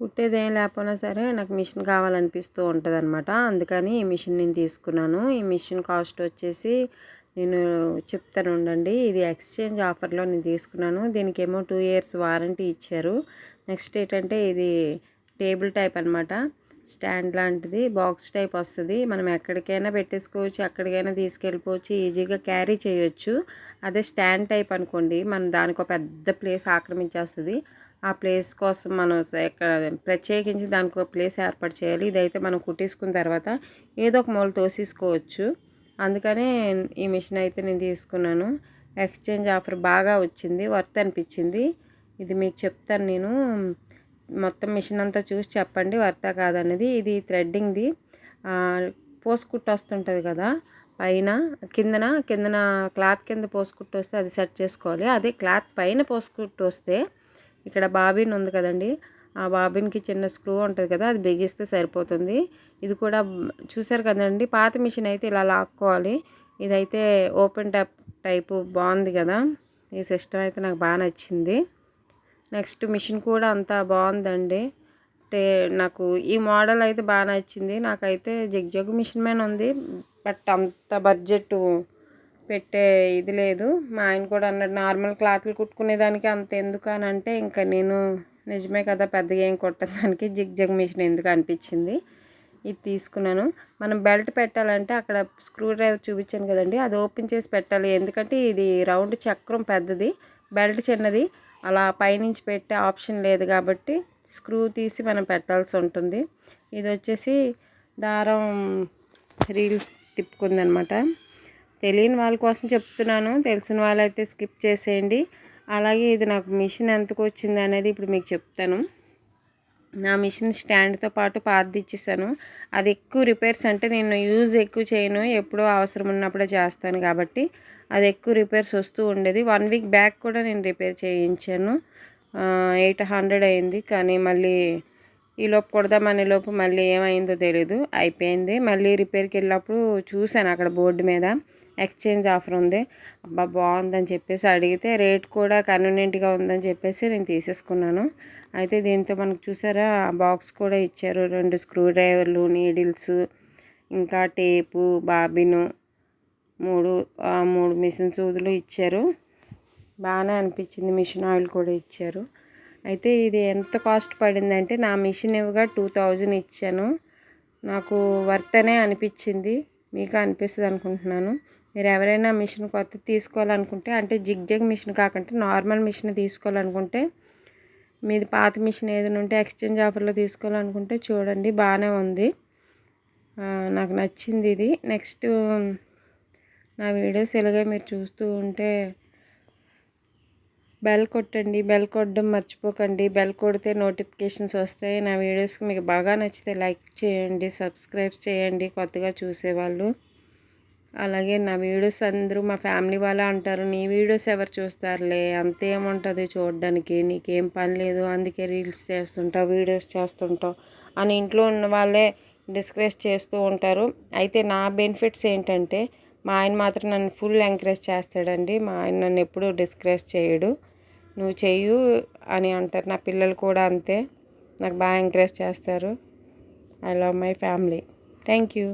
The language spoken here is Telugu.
కుట్టేదేం లేకపోయినా సరే నాకు మిషన్ కావాలనిపిస్తూ ఉంటుంది అనమాట అందుకని ఈ మిషన్ నేను తీసుకున్నాను. ఈ మిషన్ కాస్ట్ వచ్చేసి నేను చెప్తాను ఉండండి. ఇది ఎక్స్చేంజ్ ఆఫర్లో నేను తీసుకున్నాను. దీనికి ఏమో టూ ఇయర్స్ వారంటీ ఇచ్చారు. నెక్స్ట్ ఏంటంటే ఇది టేబుల్ టైప్ అనమాట స్టాండ్ లాంటిది బాక్స్ టైప్ వస్తుంది. మనం ఎక్కడికైనా పెట్టేసుకోవచ్చు ఎక్కడికైనా తీసుకెళ్ళిపోవచ్చు ఈజీగా క్యారీ చేయొచ్చు. అదే స్టాండ్ టైప్ అనుకోండి మనం దానికి ఒక పెద్ద ప్లేస్ ఆక్రమించేస్తుంది. ఆ ప్లేస్ కోసం మనం ఎక్కడ ప్రత్యేకించి దానికి ఒక ప్లేస్ ఏర్పాటు చేయాలి. ఇదైతే మనం కుట్టేసుకున్న తర్వాత ఏదో ఒక మూల తోసేసుకోవచ్చు. అందుకనే ఈ మిషన్ అయితే నేను తీసుకున్నాను. ఎక్స్చేంజ్ ఆఫర్ బాగా వచ్చింది వర్త్ అనిపించింది. ఇది మీకు చెప్తాను నేను. మొత్తం మిషన్ అంతా చూసి చెప్పండి వర్తా కాదనేది ఇది థ్రెడ్డింగ్ది. పోసుకుట్టు వస్తుంటుంది కదా పైన కిందన కిందన క్లాత్ కింద పోసుకుట్టు వస్తే అది సెట్ చేసుకోవాలి. అదే క్లాత్ పైన పోసుకుట్టు వస్తే ఇక్కడ బాబిన్ ఉంది కదండి ఆ బాబిన్కి చిన్న స్క్రూ ఉంటుంది కదా అది బిగిస్తే సరిపోతుంది. ఇది కూడా చూసారు కదండి పాత మిషన్ అయితే ఇలా లాక్కోవాలి. ఇదైతే ఓపెన్ టైప్ టైపు బాగుంది కదా ఈ సిస్టమ్ అయితే నాకు బాగా నచ్చింది. నెక్స్ట్ మిషన్ కూడా అంతా బాగుందండి. అంటే నాకు ఈ మోడల్ అయితే బాగా నచ్చింది. నాకైతే జగ్జగ్ జగ్ మిషన్ మీద ఉంది. బట్ అంత బడ్జెట్ పెట్టే ఇది లేదు. మా ఆయన కూడా అన్నాడు నార్మల్ క్లాత్లు కుట్టుకునేదానికి అంత ఎందుకు అని అంటే ఇంకా నేను నిజమే కదా పెద్దగా ఏం కుట్టడానికి జిగ్ జగ్ మిషన్ ఎందుకు అనిపించింది. ఇది తీసుకున్నాను. మనం బెల్ట్ పెట్టాలంటే అక్కడ స్క్రూ డ్రైవర్ చూపించాను కదండి. అది ఓపెన్ చేసి పెట్టాలి. ఎందుకంటే ఇది రౌండ్ చక్రం పెద్దది. బెల్ట్ చిన్నది. అలా పైనుంచి పెట్టే ఆప్షన్ లేదు కాబట్టి స్క్రూ తీసి మనం పెట్టాల్సి ఉంటుంది. ఇది వచ్చేసి దారం రీల్స్ తిప్పుకుందనమాట. తెలియని వాళ్ళ కోసం చెప్తున్నాను. తెలిసిన వాళ్ళైతే స్కిప్ చేసేయండి. అలాగే ఇది నాకు మిషన్ ఎంతకు వచ్చింది అనేది ఇప్పుడు మీకు చెప్తాను. నా మిషన్ స్టాండ్తో పాటు పాతది అది ఎక్కువ రిపేర్స్ అంటే నేను యూజ్ ఎక్కువ చేయను. ఎప్పుడో అవసరం ఉన్నప్పుడే చేస్తాను కాబట్టి అది ఎక్కువ రిపేర్స్ వస్తూ ఉండేది. వన్ వీక్ బ్యాక్ కూడా నేను రిపేర్ చేయించాను. ఎయిట్ హండ్రెడ్ అయింది. కానీ మళ్ళీ ఈ లోపు కొడదామనే లోపు మళ్ళీ ఏమైందో తెలియదు అయిపోయింది. మళ్ళీ రిపేర్కి వెళ్ళినప్పుడు చూశాను అక్కడ బోర్డు మీద ఎక్స్చేంజ్ ఆఫర్ ఉంది. అబ్బా బాగుందని చెప్పేసి అడిగితే రేట్ కూడా కన్వీనియంట్గా ఉందని చెప్పేసి నేను తీసేసుకున్నాను. అయితే దీంతో మనకు చూసారా బాక్స్ కూడా ఇచ్చారు. రెండు స్క్రూ డ్రైవర్లు నీడిల్స్ ఇంకా టేపు బాబిను మూడు మూడు మిషన్ సూదులు ఇచ్చారు. బాగానే అనిపించింది. మిషన్ ఆయిల్ కూడా ఇచ్చారు. అయితే ఇది ఎంత కాస్ట్ పడిందంటే నా మిషన్ ఇవ్వగా టూ థౌజండ్ ఇచ్చాను. నాకు వర్త్ అనే అనిపించింది. మీకు అనిపిస్తుంది అనుకుంటున్నాను. మీరు ఎవరైనా మిషన్ కొత్త తీసుకోవాలనుకుంటే అంటే జిగ్జగ్ మిషన్ కాకుండా నార్మల్ మిషన్ తీసుకోవాలనుకుంటే మీది పాత మిషన్ ఏదైనా ఉంటే ఎక్స్చేంజ్ ఆఫర్లో తీసుకోవాలనుకుంటే చూడండి బాగానే ఉంది. నాకు నచ్చింది ఇది. నెక్స్ట్ నా వీడియోస్ ఇలాగే మీరు చూస్తూ ఉంటే బెల్ కొట్టండి బెల్ కొట్టడం మర్చిపోకండి. బెల్ కొడితే నోటిఫికేషన్స్ వస్తాయి. నా వీడియోస్కి మీకు బాగా నచ్చితే లైక్ చేయండి సబ్స్క్రైబ్ చేయండి. కొత్తగా చూసేవాళ్ళు. అలాగే నా వీడియోస్ అందరూ మా ఫ్యామిలీ వాళ్ళే అంటారు. నీ వీడియోస్ ఎవరు చూస్తారులే? అంతేముంటుంది చూడడానికి? నీకేం పని లేదు. అందుకే రీల్స్ చేస్తుంటావు వీడియోస్ చేస్తుంటావు అని ఇంట్లో ఉన్న వాళ్ళే డిస్కరేజ్ చేస్తూ ఉంటారు. అయితే నా బెనిఫిట్స్ ఏంటంటే మా ఆయన మాత్రం నన్ను ఫుల్ ఎంకరేజ్ చేస్తాడండి. మా ఆయన నన్ను ఎప్పుడూ డిస్కరేజ్ చేయడు. నువ్వు చెయ్యు అని అంటారు. నా పిల్లలు కూడా అంతే. నాకు బాగా ఎంకరేజ్ చేస్తారు. I love my family thank you